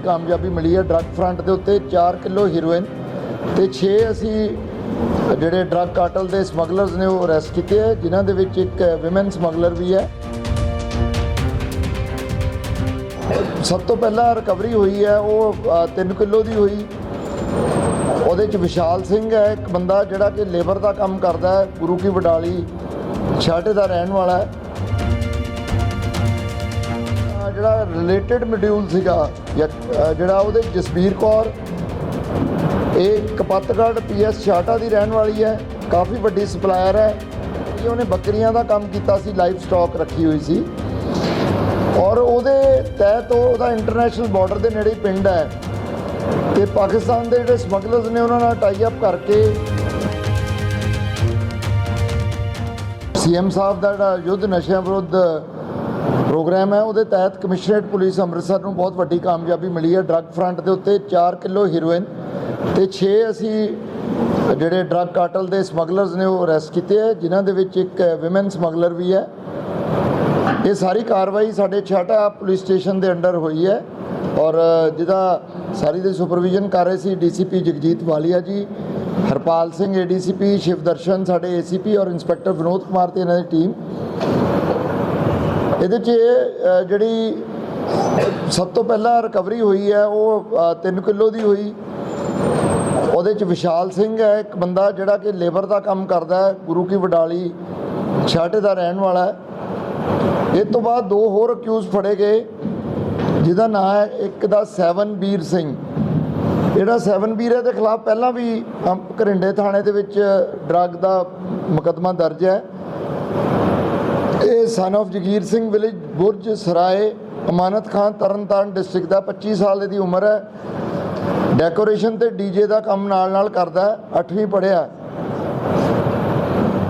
ਕਾਮਯਾਬੀ ਮਿਲੀ ਹੈ। ਡਰੱਗ ਫਰੰਟ ਦੇ ਉੱਤੇ 4 ਕਿਲੋ ਹੀਰੋਇਨ ਤੇ 6 ਅਸੀਂ ਜਿਹੜੇ ਡਰੱਗ ਕਾਰਟਲ ਦੇ ਸਮਗਲਰਸ ਨੇ ਉਹ ਅਰੈਸਟ ਕੀਤੇ ਹੈ, ਜਿਨ੍ਹਾਂ ਦੇ ਵਿੱਚ ਇੱਕ ਔਮਨ ਸਮਗਲਰ ਵੀ ਹੈ। ਸਭ ਤੋਂ ਪਹਿਲਾਂ ਰਿਕਵਰੀ ਹੋਈ ਹੈ, ਉਹ 3 ਕਿਲੋ ਦੀ ਹੋਈ। ਉਹਦੇ ਚ ਵਿਸ਼ਾਲ ਸਿੰਘ ਹੈ, ਇੱਕ ਬੰਦਾ ਜਿਹੜਾ ਕਿ ਲੇਬਰ ਦਾ ਕੰਮ ਕਰਦਾ ਹੈ, ਗੁਰੂ ਕੀ ਵਡਾਲੀ, ਛਾਟੇ ਦਾ ਰਹਿਣ ਵਾਲਾ ਹੈ। ਜਿਹੜਾ ਰਿਲੇਟਡ ਮੋਡਿਊਲ ਸੀਗਾ ਜਾਂ, ਜਿਹੜਾ ਉਹਦੇ ਜਸਬੀਰ ਕੌਰ ਇਹ ਕਪੱਤਗੜ੍ਹ ਪੀਐਸ ਛਾਟਾ ਦੀ ਰਹਿਣ ਵਾਲੀ ਹੈ ਕਾਫੀ ਵੱਡੀ ਸਪਲਾਇਰ ਹੈ। ਇਹ ਉਹਨੇ ਬੱਕਰੀਆਂ ਦਾ ਕੰਮ ਕੀਤਾ ਸੀ ਲਾਈਵ ਸਟਾਕ ਰੱਖੀ ਹੋਈ ਸੀ। ਔਰ ਉਹਦੇ ਤਹਿਤ ਉਹਦਾ ਇੰਟਰਨੈਸ਼ਨਲ ਬਾਰਡਰ ਦੇ ਨੇੜੇ ਪਿੰਡ ਹੈ। ਤੇ ਪਾਕਿਸਤਾਨ ਦੇ ਜਿਹੜੇ ਸਮਗਲਰਸ ਨੇ ਉਹਨਾਂ ਨਾਲ ਟਾਈ ਅਪ ਕਰਕੇ ਸੀਐਮ ਸਾਹਿਬ ਦਾ ਜਿਹੜਾ ਯੁੱਧ ਨਸ਼ਿਆਂ ਵਿਰੁੱਧ ਪ੍ਰੋਗਰਾਮ ਹੈ, ਉਹਦੇ ਤਹਿਤ ਕਮਿਸ਼ਨਰੇਟ ਪੁਲਿਸ ਅੰਮ੍ਰਿਤਸਰ ਨੂੰ ਬਹੁਤ ਵੱਡੀ ਕਾਮਯਾਬੀ ਮਿਲੀ ਹੈ। ਡਰੱਗ ਫਰੰਟ ਦੇ ਉੱਤੇ 4 ਕਿਲੋ ਹੀਰੋਇਨ ਤੇ 6 ਅਸੀਂ ਜਿਹੜੇ ਡਰੱਗ ਕਾਰਟਲ ਦੇ ਸਮਗਲਰਸ ਨੇ ਉਹ ਅਰੈਸਟ ਕੀਤੇ ਹੈ, ਜਿਨ੍ਹਾਂ ਦੇ ਵਿੱਚ ਇੱਕ ਔਮਨ ਸਮਗਲਰ ਵੀ ਹੈ। ਇਹ ਸਾਰੀ ਕਾਰਵਾਈ ਸਾਡੇ ਛਾਟਾ ਪੁਲਿਸ ਸਟੇਸ਼ਨ ਦੇ ਅੰਡਰ ਹੋਈ ਹੈ ਔਰ ਜਿਹਦਾ ਸਾਰੀ ਦੀ ਸੁਪਰਵਿਜ਼ਨ ਕਰ ਰਹੇ ਸੀ ਡੀਸੀਪੀ ਜਗਜੀਤ ਵਾਲੀਆ ਜੀ, ਹਰਪਾਲ ਸਿੰਘ ਏਡੀਸੀਪੀ ਸ਼ਿਵਦਰਸ਼ਨ ਸਾਡੇ ਏਸੀਪੀ ਔਰ ਇੰਸਪੈਕਟਰ ਵਿਨੋਦ ਕੁਮਾਰ ਤੇ ਇਹਨਾਂ ਦੀ ਟੀਮ। ਇਹਦੇ 'ਚ ਅ, ਜਿਹੜੀ ਸਭ ਤੋਂ ਪਹਿਲਾਂ ਰਿਕਵਰੀ ਹੋਈ ਹੈ ਉਹ 3 ਕਿਲੋ ਦੀ ਹੋਈ। ਉਹਦੇ 'ਚ ਵਿਸ਼ਾਲ ਸਿੰਘ ਹੈ ਇੱਕ ਬੰਦਾ ਜਿਹੜਾ ਕਿ ਲੇਬਰ ਦਾ ਕੰਮ ਕਰਦਾ ਹੈ ਗੁਰੂ ਕੀ ਵਡਾਲੀ ਛਾਟੇ ਦਾ ਰਹਿਣ ਵਾਲਾ ਹੈ। ਇਹ ਤੋਂ ਬਾਅਦ ਦੋ ਹੋਰ ਅਕਿਊਜ਼ ਫੜੇ ਗਏ ਜਿਹਦਾ ਨਾਮ ਹੈ ਇੱਕ ਦਾ ਸੈਵਨਬੀਰ ਸਿੰਘ। ਜਿਹੜਾ ਸੈਵਨ ਵੀਰ ਹੈ ਦੇ ਖਿਲਾਫ ਪਹਿਲਾਂ ਵੀ ਘਰਿੰਡੇ ਥਾਣੇ ਦੇ ਵਿੱਚ ਡਰੱਗ ਦਾ ਮੁਕੱਦਮਾ ਦਰਜ ਹੈ। ਇਹ son of Jagir Singh village Burj Sarai Amanat Khan Tarn Taran district ਦਾ 25 ਸਾਲ ਦੀ ਉਮਰ ਹੈ। ਡੈਕੋਰੇਸ਼ਨ ਤੇ ਡੀਜੇ ਦਾ ਕੰਮ ਨਾਲ ਨਾਲ ਕਰਦਾ ਹੈ 8ਵੀਂ ਪੜ੍ਹਿਆ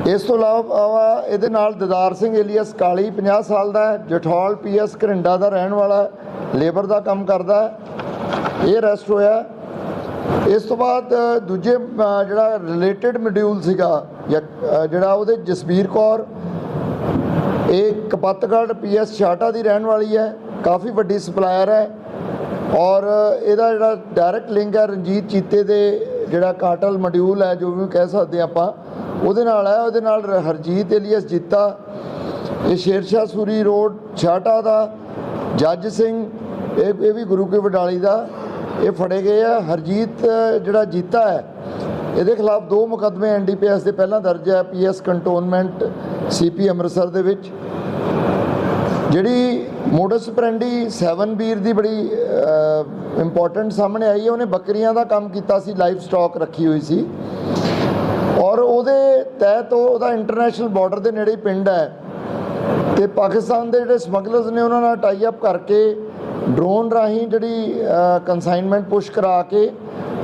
ਇਸ ਤੋਂ ਇਲਾਵਾ ਇਹਦੇ ਨਾਲ ਦਦਾਰ ਸਿੰਘ ਏਲੀਅਸ ਕਾਲੀ 50 ਸਾਲ ਦਾ ਹੈ ਜਠੌਲ ਪੀਐਸ ਘਰਿੰਡਾ ਦਾ ਰਹਿਣ ਵਾਲਾ ਲੇਬਰ ਦਾ ਕੰਮ ਕਰਦਾ ਇਹ ਰੈਸਟ ਹੋਇਆ ਇਸ ਤੋਂ ਬਾਅਦ ਦੂਜੇ ਜਿਹੜਾ ਰਿਲੇਟਡ ਮੋਡਿਊਲ ਸੀਗਾ ਜਾਂ, ਜਿਹੜਾ ਉਹਦੇ ਜਸਬੀਰ ਕੌਰ ਇਹ ਕਪੱਤਗੜ੍ਹ ਪੀਐਸ ਛਾਟਾ ਦੀ ਰਹਿਣ ਵਾਲੀ ਹੈ, ਕਾਫੀ ਵੱਡੀ ਸਪਲਾਇਰ ਹੈ ਔਰ ਇਹਦਾ ਜਿਹੜਾ ਡਾਇਰੈਕਟ ਲਿੰਕ ਹੈ ਰਣਜੀਤ ਚੀਤੇ ਦੇ ਜਿਹੜਾ ਕਾਟਲ ਮੋਡਿਊਲ ਹੈ, ਜੋ ਵੀ ਕਹਿ ਸਕਦੇ ਆਪਾਂ, ਉਹਦੇ ਨਾਲ ਹੈ, ਉਹਦੇ ਨਾਲ ਰ- ਹਰਜੀਤ ਏਲੀਅਸ ਜੀਤਾ, ਇਹ ਸ਼ੇਰਸ਼ਾਹ ਸੂਰੀ ਰੋਡ ਛਾਟਾ ਦਾ, ਜੱਜ ਸਿੰਘ, ਇਹ ਇਹ ਵੀ ਗੁਰੂ ਕੀ ਵਡਾਲੀ ਦਾ, ਇਹ ਫੜੇ ਗਏ ਆ। ਹਰਜੀਤ ਜਿਹੜਾ ਜੀਤਾ ਹੈ ਇਹਦੇ ਖਿਲਾਫ ਦੋ ਮੁਕੱਦਮੇ ਐਨਡੀਪੀਐਸ ਦੇ ਪਹਿਲਾਂ ਦਰਜ ਹੈ ਪੀਐਸ ਕੰਟੋਨਮੈਂਟ, ਸੀਪੀ ਅੰਮ੍ਰਿਤਸਰ ਦੇ ਵਿੱਚ। ਜਿਹੜੀ ਮੋਡਸ ਪ੍ਰੈਂਡੀ 7 ਵੀਰ ਦੀ ਬੜੀ ਇੰਪੋਰਟੈਂਟ ਸਾਹਮਣੇ ਆਈ ਹੈ, ਉਹਨੇ ਬੱਕਰੀਆਂ ਦਾ ਕੰਮ ਕੀਤਾ ਸੀ, ਲਾਈਵ ਸਟਾਕ ਰੱਖੀ ਹੋਈ ਸੀ। ਔਰ ਉਹਦੇ ਤਹਿਤ ਉਹ- ਉਹਦਾ ਇੰਟਰਨੈਸ਼ਨਲ ਬਾਰਡਰ ਦੇ ਨੇੜੇ ਹੀ ਪਿੰਡ ਹੈ। ਤੇ ਪਾਕਿਸਤਾਨ ਦੇ ਜਿਹੜੇ ਸਮਗਲਰਸ ਨੇ, ਉਹਨਾਂ ਨਾਲ ਟਾਈ ਅਪ ਕਰਕੇ ਡਰੋਨ ਰਾਹੀਂ ਜਿਹੜੀ ਕਨਸਾਈਨਮੈਂਟ ਪੁਸ਼ ਕਰਾ ਕੇ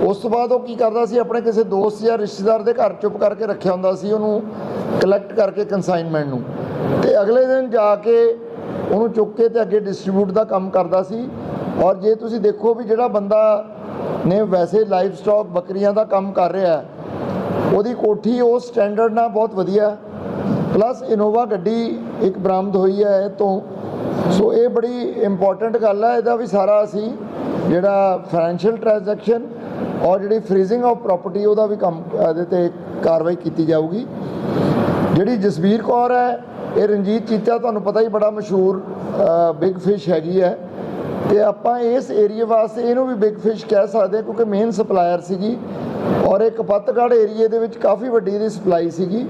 ਉਸ ਤੋਂ ਬਾਅਦ ਉਹ ਕੀ ਕਰਦਾ ਸੀ, ਆਪਣੇ ਕਿਸੇ ਦੋਸਤ ਜਾਂ ਰਿਸ਼ਤੇਦਾਰ ਦੇ ਘਰ ਚੁੱਪ ਕਰਕੇ ਰੱਖਿਆ ਹੁੰਦਾ ਸੀ, ਉਹਨੂੰ ਕਲੈਕਟ ਕਰਕੇ ਕਨਸਾਈਨਮੈਂਟ ਨੂੰ। ਤੇ ਅਗਲੇ ਦਿਨ ਜਾ ਕੇ ਉਹਨੂੰ ਚੁੱਕ ਕੇ ਤੇ ਅੱਗੇ ਡਿਸਟ੍ਰੀਬਿਊਟ ਦਾ ਕੰਮ ਕਰਦਾ ਸੀ। ਔਰ ਜੇ ਤੁਸੀਂ ਦੇਖੋ ਵੀ ਜਿਹੜਾ ਬੰਦਾ ਨੇ ਵੈਸੇ ਲਾਈਵ ਸਟਾਕ ਬੱਕਰੀਆਂ ਦਾ ਕੰਮ ਕਰ ਰਿਹਾ ਉਹਦੀ ਕੋਠੀ ਉਸ ਸਟੈਂਡਰਡ ਨਾਲ ਬਹੁਤ ਵਧੀਆ ਪਲੱਸ ਇਨੋਵਾ ਗੱਡੀ ਇੱਕ ਬਰਾਮਦ ਹੋਈ ਹੈ ਇਹ ਤੋਂ। ਸੋ ਇਹ ਬੜੀ ਇੰਪੋਰਟੈਂਟ ਗੱਲ ਹੈ, ਇਹਦਾ ਵੀ ਸਾਰਾ ਅਸੀਂ ਜਿਹੜਾ ਫਾਈਨੈਂਸ਼ੀਅਲ ਟ੍ਰਾਂਜੈਕਸ਼ਨ ਔਰ ਜਿਹੜੀ ਫਰੀਜ਼ਿੰਗ ਆਫ ਪ੍ਰਾਪਰਟੀ ਉਹਦਾ ਵੀ ਕੰਮ ਇਹਦੇ ਤੇ ਕਾਰਵਾਈ ਕੀਤੀ ਜਾਊਗੀ। ਜਿਹੜੀ ਜਸਵੀਰ ਕੌਰ ਹੈ ਇਹ ਰਣਜੀਤ ਚੀਤਾ ਤੁਹਾਨੂੰ ਪਤਾ ਹੀ ਬੜਾ ਮਸ਼ਹੂਰ ਬਿਗ ਫਿਸ਼ ਹੈਗੀ ਹੈ। ਤੇ ਆਪਾਂ ਇਸ ਏਰੀਆ ਵਾਸਤੇ ਇਹਨੂੰ ਵੀ ਬਿਗ ਫਿਸ਼ ਕਹਿ ਸਕਦੇ ਹਾਂ ਕਿਉਂਕਿ ਮੇਨ ਸਪਲਾਇਰ ਸੀਗੀ। ਔਰ ਇਹ ਕਪੱਤਗੜ੍ਹ ਏਰੀਏ ਦੇ ਵਿੱਚ ਕਾਫੀ ਵੱਡੀ ਦੀ ਸਪਲਾਈ ਸੀਗੀ।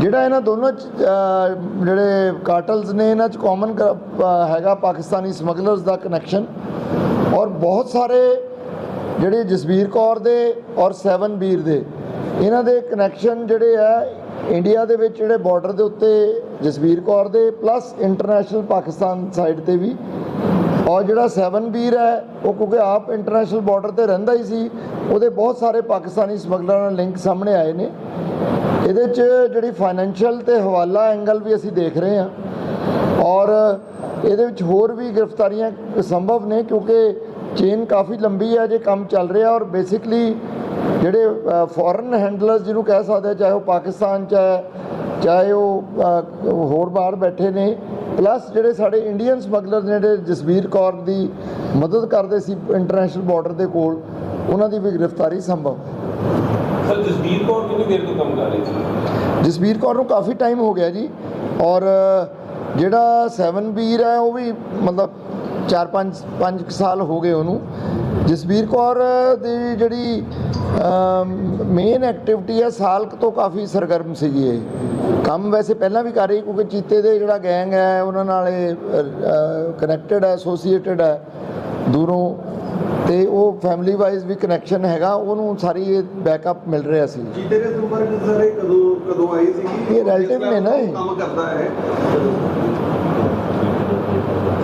ਜਿਹੜਾ ਇਹਨਾਂ ਦੋਨੋਂ 'ਚ, ਜਿਹੜੇ ਕਾਰਟਲਸ ਨੇ ਇਹਨਾਂ 'ਚ ਕਾਮਨ ਹੈਗਾ ਪਾਕਿਸਤਾਨੀ ਸਮਗਲਰਸ ਦਾ ਕਨੈਕਸ਼ਨ ਔਰ ਬਹੁਤ ਸਾਰੇ ਜਿਹੜੇ ਜਸਵੀਰ ਕੌਰ ਦੇ ਔਰ ਸੈਵਨ ਵੀਰ ਦੇ, ਇਹਨਾਂ ਦੇ ਕਨੈਕਸ਼ਨ ਜਿਹੜੇ ਆ ਇੰਡੀਆ ਦੇ ਵਿੱਚ ਜਿਹੜੇ ਬਾਰਡਰ ਦੇ ਉੱਤੇ ਜਸਵੀਰ ਕੌਰ ਦੇ ਪਲੱਸ ਇੰਟਰਨੈਸ਼ਨਲ ਪਾਕਿਸਤਾਨ ਸਾਈਡ ਤੇ ਵੀ। ਔਰ ਜਿਹੜਾ ਸੈਵਨ ਵੀਰ ਹੈ, ਉਹ ਕਿਉਂਕਿ ਆਪ ਇੰਟਰਨੈਸ਼ਨਲ ਬਾਰਡਰ ਤੇ ਰਹਿੰਦਾ ਹੀ ਸੀ, ਉਹਦੇ ਬਹੁਤ ਸਾਰੇ ਪਾਕਿਸਤਾਨੀ ਸਮਗਲਰਾਂ ਨਾਲ ਲਿੰਕ ਸਾਹਮਣੇ ਆਏ ਨੇ। ਇਹਦੇ 'ਚ ਜਿਹੜੀ ਫਾਈਨੈਂਸ਼ੀਅਲ ਤੇ ਹਵਾਲਾ ਐਂਗਲ ਵੀ ਅਸੀਂ ਦੇਖ ਰਹੇ ਹਾਂ। ਔਰ ਇਹਦੇ ਵਿੱਚ ਹੋਰ ਵੀ ਗ੍ਰਿਫਤਾਰੀਆਂ ਸੰਭਵ ਨੇ, ਕਿਉਂਕਿ ਚੇਨ ਕਾਫੀ ਲੰਬੀ ਹੈ ਜੇ ਕੰਮ ਚੱਲ ਰਿਹਾ ਔਰ ਬੇਸਿਕਲੀ ਜਿਹੜੇ ਫੋਰਨ ਹੈਂਡਲਰਸ ਜਿਹਨੂੰ ਕਹਿ ਸਕਦੇ ਚਾਹੇ ਉਹ ਪਾਕਿਸਤਾਨ ਚ ਹੈ ਚਾਹੇ ਉਹ ਹੋਰ ਬਾਹਰ ਬੈਠੇ ਨੇ ਪਲੱਸ ਜਿਹੜੇ ਸਾਡੇ ਇੰਡੀਅਨ ਸਮਗਲਰ ਜਿਹੜੇ ਜਸਵੀਰ ਕੌਰ ਦੀ ਮਦਦ ਕਰਦੇ ਸੀ ਇੰਟਰਨੈਸ਼ਨਲ ਬਾਰਡਰ ਦੇ ਕੋਲ ਉਹਨਾਂ ਦੀ ਵੀ ਗ੍ਰਿਫਤਾਰੀ ਸੰਭਵ। ਹੈ ਸਰ ਜਸਬੀਰ ਕੌਰ ਕਿੰਨੀ ਦੇਰ ਤੋਂ ਕੰਮ ਕਰ ਰਹੀ ਸੀ? ਜਸਵੀਰ ਕੌਰ ਨੂੰ ਕਾਫੀ ਟਾਈਮ ਹੋ ਗਿਆ ਜੀ ਔਰ ਜਿਹੜਾ 7 ਵੀਰ ਹੈ ਉਹ ਵੀ ਮਤਲਬ 4-5 5 ਸਾਲ ਹੋ ਗਏ ਉਹਨੂੰ। ਜਸਵੀਰ ਕੌਰ ਦੀ ਜਿਹੜੀ ਮੇਨ ਐਕਟੀਵਿਟੀ ਹੈ ਸਾਲ ਤੋਂ ਕਾਫੀ ਸਰਗਰਮ ਸੀਗੀ ਇਹ। ਕੰਮ ਵੈਸੇ ਪਹਿਲਾਂ ਵੀ ਕਰ ਰਹੀ ਕਿਉਂਕਿ ਚੀਤੇ ਦੇ ਜਿਹੜਾ ਗੈਂਗ ਹੈ ਉਹਨਾਂ ਨਾਲ ਇਹ ਕਨੈਕਟਡ ਹੈ ਐਸੋਸੀਏਟਡ ਹੈ ਦੂਰੋਂ। ਤੇ ਉਹ ਫੈਮਿਲੀ ਵਾਈਜ਼ ਵੀ ਕਨੈਕਸ਼ਨ ਹੈਗਾ ਉਹਨੂੰ ਸਾਰੀ ਇਹ ਬੈਕਅਪ ਮਿਲ ਰਿਹਾ ਸੀ। ਚੀਤੇ ਦੇ ਸੰਪਰਕ ਸਾਰੇ ਕਦੋਂ ਕਦੋਂ ਆਈ ਸੀ? ਇਹ relative ਨੇ ਨਾ ਇਹ। ਕੰਮ ਕਰਦਾ ਹੈ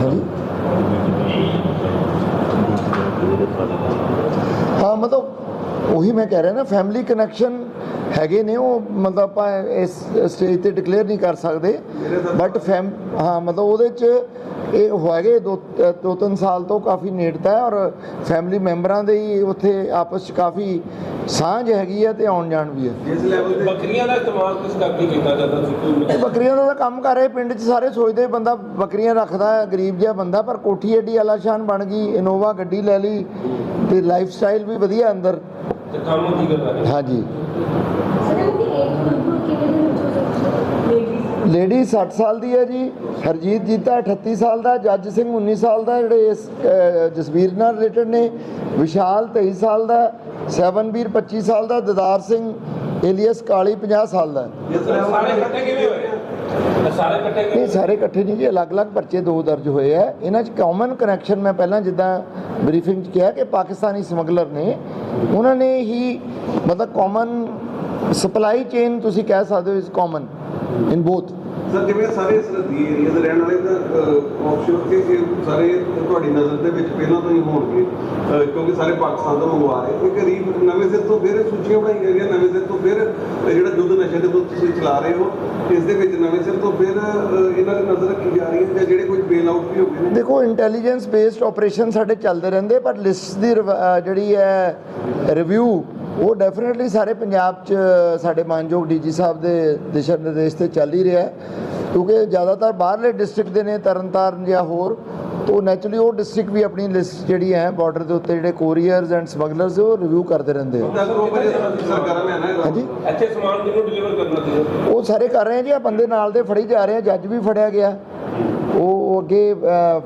ਹਾਂਜੀ ਹਾਂ, ਮਤਲਬ ਉਹੀ ਮੈਂ ਕਹਿ ਰਿਹਾ ਨਾ ਫੈਮਿਲੀ ਕਨੈਕਸ਼ਨ ਹੈਗੇ ਨੇ, ਉਹ ਮਤਲਬ ਆਪਾਂ ਇਸ ਸਟੇਜ ਤੇ ਡਿਕਲੇਅਰ ਨਹੀਂ ਕਰ ਸਕਦੇ ਬਟ ਫੈਮ ਹਾਂ, ਮਤਲਬ ਉਹਦੇ ਚ ਇਹ ਹੈਗੇ, ਦੋ ਦੋ ਤਿੰਨ ਸਾਲ ਤੋਂ ਕਾਫੀ ਨੇੜਤਾ ਹੈ, ਔਰ ਫੈਮਿਲੀ ਮੈਂਬਰਾਂ ਦੇ ਹੀ ਉੱਥੇ ਆਪਸ ਚ ਕਾਫੀ ਸਾਂਝ ਹੈਗੀ ਹੈ ਤੇ ਆਉਣ ਜਾਣ ਵੀ ਹੈ ਜਿਸ ਲੈਵਲ ਤੇ ਬੱਕਰੀਆਂ ਦਾ ਇਸਤੇਮਾਲ ਕਿਸ ਕਰਕੇ ਕੀਤਾ ਜਾਂਦਾ ਸੀ? ਬੱਕਰੀਆਂ ਦਾ ਤਾਂ ਕੰਮ ਕਰ ਰਹੇ ਪਿੰਡ 'ਚ ਸਾਰੇ ਸੋਚਦੇ ਬੰਦਾ ਬੱਕਰੀਆਂ ਰੱਖਦਾ ਹੈ ਗਰੀਬ ਜਿਹਾ ਬੰਦਾ ਪਰ ਕੋਠੀ ਏਡੀ ਆਲਾਸ਼ਾਨ ਬਣ ਗਈ ਇਨੋਵਾ ਗੱਡੀ ਲੈ ਲਈ ਤੇ ਲਾਈਫ ਸਟਾਈਲ ਵੀ ਵਧੀਆ ਅੰਦਰ। ਤੇ ਕੰਮ ਕੀ ਕਰਦਾ ਹਾਂਜੀ ਸਰ ਦੀ ਏਜ ਬਿਲਕੁਲ ਕਿਵੇਂ ਦੇ ਵਿੱਚ ਹੋ ਸਕਦੀ ਹੈ ਲੇਡੀ 60 ਸਾਲ ਦੀ ਹੈ ਜੀ ਹਰਜੀਤ ਜੀਤਾ 38 ਸਾਲ ਦਾ ਜੱਜ ਸਿੰਘ 19 ਸਾਲ ਦਾ ਜਿਹੜੇ ਇਸ ਜਸਵੀਰ ਨਾਲ ਰਿਲੇਟਡ ਨੇ ਵਿਸ਼ਾਲ 23 ਸਾਲ ਦਾ ਸੈਵਨਵੀਰ 25 ਸਾਲ ਦਾ ਦਦਾਰ ਸਿੰਘ ਏਲੀਅਸ ਕਾਲੀ 50 ਸਾਲ ਦਾ। ਜਿਸ ਸਾਰੇ ਲੈਵਲ ਇਕੱਠੇ ਕਿਵੇਂ ਹੋਏ? ਇਹ ਇਕੱਠੇ ਸਾਰੇ ਇਕੱਠੇ ਨਹੀਂ ਜੀ ਅਲੱਗ-ਅਲੱਗ ਪਰਚੇ ਦੋ ਦਰਜ ਹੋਏ ਆ। ਇਹਨਾਂ 'ਚ ਕਾਮਨ ਕਨੈਕਸ਼ਨ ਮੈਂ ਪਹਿਲਾਂ ਜਿੱਦਾਂ ਬਰੀਫਿੰਗ 'ਚ ਕਿਹਾ ਕਿ ਪਾਕਿਸਤਾਨੀ ਸਮਗਲਰ ਨੇ। ਉਹਨਾਂ ਨੇ ਹੀ ਮਤਲਬ ਕਾਮਨ ਸਪਲਾਈ ਚੇਨ ਤੁਸੀਂ ਕਹਿ ਸਕਦੇ ਹੋ ਇਸ ਕਾਮਨ ਇਨ ਬੋਥ ਸਰ, ਜਿਵੇਂ ਸਾਰੇ ਸਰਹੱਦੀ ਏਰੀਆ ਦੇ ਰਹਿਣ ਵਾਲੇ ਤਾਂ ਆਫਸ਼ੋਰ ਇਹ ਸਾਰੇ ਤੁਹਾਡੀ ਨਜ਼ਰ ਦੇ ਵਿੱਚ ਪਹਿਲਾਂ ਤੋਂ ਹੀ ਹੋਣਗੇ। ਕਿਉਂਕਿ ਸਾਰੇ ਪਾਕਿਸਤਾਨ ਤੋਂ ਮੰਗਵਾ ਰਹੇ। ਇਹ ਕਰੀਬ ਨਵੇਂ ਸਿਰ ਤੋਂ ਫਿਰ ਸੂਚੀਆਂ ਬਣਾਈਆਂ ਗਈਆਂ, ਨਵੇਂ ਸਿਰ ਤੋਂ ਫਿਰ ਜਿਹੜਾ ਯੁੱਧ ਨਸ਼ੇ ਦੇ ਤੋਂ ਤੁਸੀਂ ਚਲਾ ਰਹੇ ਹੋ, ਇਸ ਦੇ ਵਿੱਚ ਨਵੇਂ ਸਿਰ ਤੋਂ ਫਿਰ ਇਹਨਾਂ ਦੀ ਨਜ਼ਰ ਰੱਖੀ ਜਾ ਰਹੀ ਹੈ ਜਾਂ ਜਿਹੜੇ ਕੋਈ ਬੇਲ ਆਊਟ ਵੀ ਹੋ ਗਏ ਦੇਖੋ ਇੰਟੈਲੀਜੈਂਸ ਬੇਸਡ ਆਪਰੇਸ਼ਨ ਸਾਡੇ ਚੱਲਦੇ ਰਹਿੰਦੇ, ਪਰ ਲਿਸਟ ਦੀ ਰਿਵ- ਜਿਹੜੀ ਹੈ ਰਿਵਿਊ ਉਹ ਡੈਫੀਨਿਟਲੀ ਸਾਰੇ ਪੰਜਾਬ 'ਚ ਸਾਡੇ ਮਾਨਯੋਗ ਡੀਜੀ ਸਾਹਿਬ ਦੇ ਦਿਸ਼ਾ ਨਿਰਦੇਸ਼ ਤੇ ਚੱਲ ਹੀ ਰਿਹਾ ਕਿਉਂਕਿ ਜ਼ਿਆਦਾਤਰ ਬਾਹਰਲੇ ਡਿਸਟ੍ਰਿਕਟ ਦੇ ਨੇ ਤਰਨਤਾਰਨ ਜਾਂ ਹੋਰ ਤੋਂ ਨੈਚੁਰਲੀ ਉਹ ਡਿਸਟ੍ਰਿਕਟ ਵੀ ਆਪਣੀ ਲਿਸਟ ਜਿਹੜੀ ਹੈ ਬਾਰਡਰ ਦੇ ਉੱਤੇ ਜਿਹੜੇ ਕੋਰੀਅਰਸ ਐਂਡ ਸਮਗਲਰਸ ਉਹ ਰਿਵਿਊ ਕਰਦੇ ਰਹਿੰਦੇ ਆ। ਹਾਂਜੀ? ਇੱਥੇ ਸਮਾਨ ਕਿਹਨੂੰ ਡਿਲੀਵਰ ਕਰਨਾ ਸੀ ਉਹ ਸਾਰੇ ਕਰ ਰਹੇ ਆ ਜੀ ਆ ਬੰਦੇ ਨਾਲ ਦੇ ਫੜੀ ਜਾ ਰਹੇ ਆ ਜੱਜ ਵੀ ਫੜਿਆ ਗਿਆ। ਉਹ ਅੱਗੇ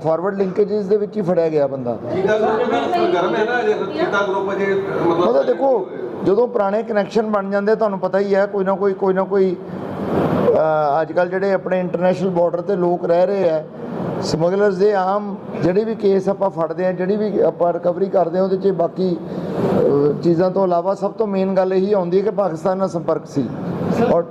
ਫਾਰਵਰਡ ਲਿੰਕੇजेस ਦੇ ਵਿੱਚ ਹੀ ਫੜਿਆ ਗਿਆ ਬੰਦਾ। ਚੀਤਾ ਗਰੁੱਪ ਦਾ ਸਰਗਰਮ ਹੈ ਨਾ ਅਜੇ ਚੀਤਾ ਗਰੁੱਪ ਅਜੇ ਮਤਲਬ ਮਤਲਬ ਦੇਖੋ ਜਦੋਂ ਪੁਰਾਣੇ ਕਨੈਕਸ਼ਨ ਬਣ ਜਾਂਦੇ ਤੁਹਾਨੂੰ ਪਤਾ ਹੀ ਹੈ ਕੋਈ ਨਾ ਕੋਈ ਕੋਈ ਨਾ ਕੋਈ ਅੱਜ ਕੱਲ ਜਿਹੜੇ ਆਪਣੇ ਇੰਟਰਨੈਸ਼ਨਲ ਬਾਰਡਰ ਤੇ ਲੋਕ ਰਹਿ ਰਹੇ ਆ ਸਮਗਲਰਸ ਦੇ ਆਮ ਜਿਹੜੇ ਵੀ ਕੇਸ ਆਪਾਂ ਫੜਦੇ ਆ ਜਿਹੜੀ ਵੀ ਆਪਾਂ ਰਿਕਵਰੀ ਕਰਦੇ ਆ ਉਹਦੇ 'ਚ ਬਾਕੀ ਚੀਜ਼ਾਂ ਤੋਂ ਇਲਾਵਾ ਸਭ ਤੋਂ ਮੇਨ ਗੱਲ ਇਹੀ ਆਉਂਦੀ ਹੈ ਕਿ ਪਾਕਿਸਤਾਨ ਨਾਲ ਸੰਪਰਕ ਸੀ। ਔਰ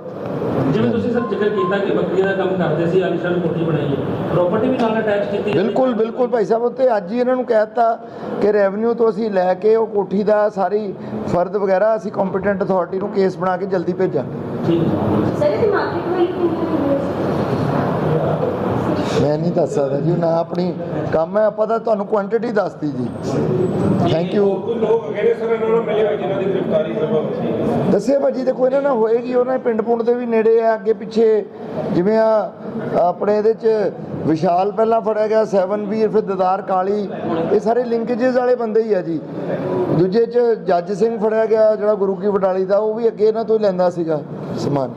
ਜਿਵੇਂ ਤੁਸੀਂ ਸਰ ਜ਼ਿਕਰ ਕੀਤਾ ਕਿ ਬੱਕਰੀਆਂ ਦਾ ਕੰਮ ਕਰਦੇ ਸੀ ਆਲੀਸ਼ਾਨ ਕੋਠੀ ਬਣਾਈ ਹੈ। ਪ੍ਰਾਪਰਟੀ ਵੀ ਨਾਲ ਅਟੈਚ ਕੀਤੀ ਹੈ? ਬਿਲਕੁਲ ਬਿਲਕੁਲ ਭਾਈ ਸਾਹਿਬ ਉੱਤੇ ਅੱਜ ਹੀ ਇਹਨਾਂ ਨੂੰ ਕਹਿ ਦਿੱਤਾ ਕਿ ਰੈਵਨਿਊ ਤੋਂ ਅਸੀਂ ਲੈ ਕੇ ਉਹ ਕੋਠੀ ਦਾ ਸਾਰੀ ਫਰਦ ਵਗੈਰਾ ਅਸੀਂ ਕੰਪੀਟੈਂਟ ਅਥਾਰਟੀ ਨੂੰ ਕੇਸ ਬਣਾ ਕੇ ਜਲਦੀ ਭੇਜਾਂਗੇ। ਠੀਕ ਹੈ। ਸਰ ਇਹਦੀ ਮਾਰਕੀਟ ਵਾਲੀ ਕਿੰਨੀ ਮੈਂ ਨਹੀਂ ਦੱਸ ਸਕਦਾ ਜੀ ਨਾ ਆਪਣੀ ਕੰਮ ਹੈ ਆਪਾਂ ਤਾਂ ਤੁਹਾਨੂੰ ਕੁਆਂਟੀਟੀ ਦੱਸਤੀ ਜੀ। ਥੈਂਕ ਯੂ ਦੱਸਿਆ ਭਾਜੀ ਦੇਖੋ ਇਹਨਾਂ ਨਾਲ ਹੋਏਗੀ ਉਹਨਾਂ ਪਿੰਡ ਪੁੰਡ ਦੇ ਵੀ ਨੇੜੇ ਆ ਅੱਗੇ ਪਿੱਛੇ ਜਿਵੇਂ ਆ ਆਪਣੇ ਇਹਦੇ ਚ ਵਿਸ਼ਾਲ ਪਹਿਲਾਂ ਫੜਿਆ ਗਿਆ 7 ਵੀਰ ਫਿਰ ਦਦਾਰ ਕਾਲੀ ਇਹ ਸਾਰੇ ਲਿੰਕੇजेस ਵਾਲੇ ਬੰਦੇ ਹੀ ਆ ਜੀ। ਦੂਜੇ ਚ ਜੱਜ ਸਿੰਘ ਫੜਿਆ ਗਿਆ ਜਿਹੜਾ ਗੁਰੂ ਕੀ ਬਟਾਲੀ ਦਾ ਉਹ ਵੀ ਅੱਗੇ ਇਹਨਾਂ ਤੋਂ ਹੀ ਲੈਂਦਾ ਸੀਗਾ ਸਮਾਨ।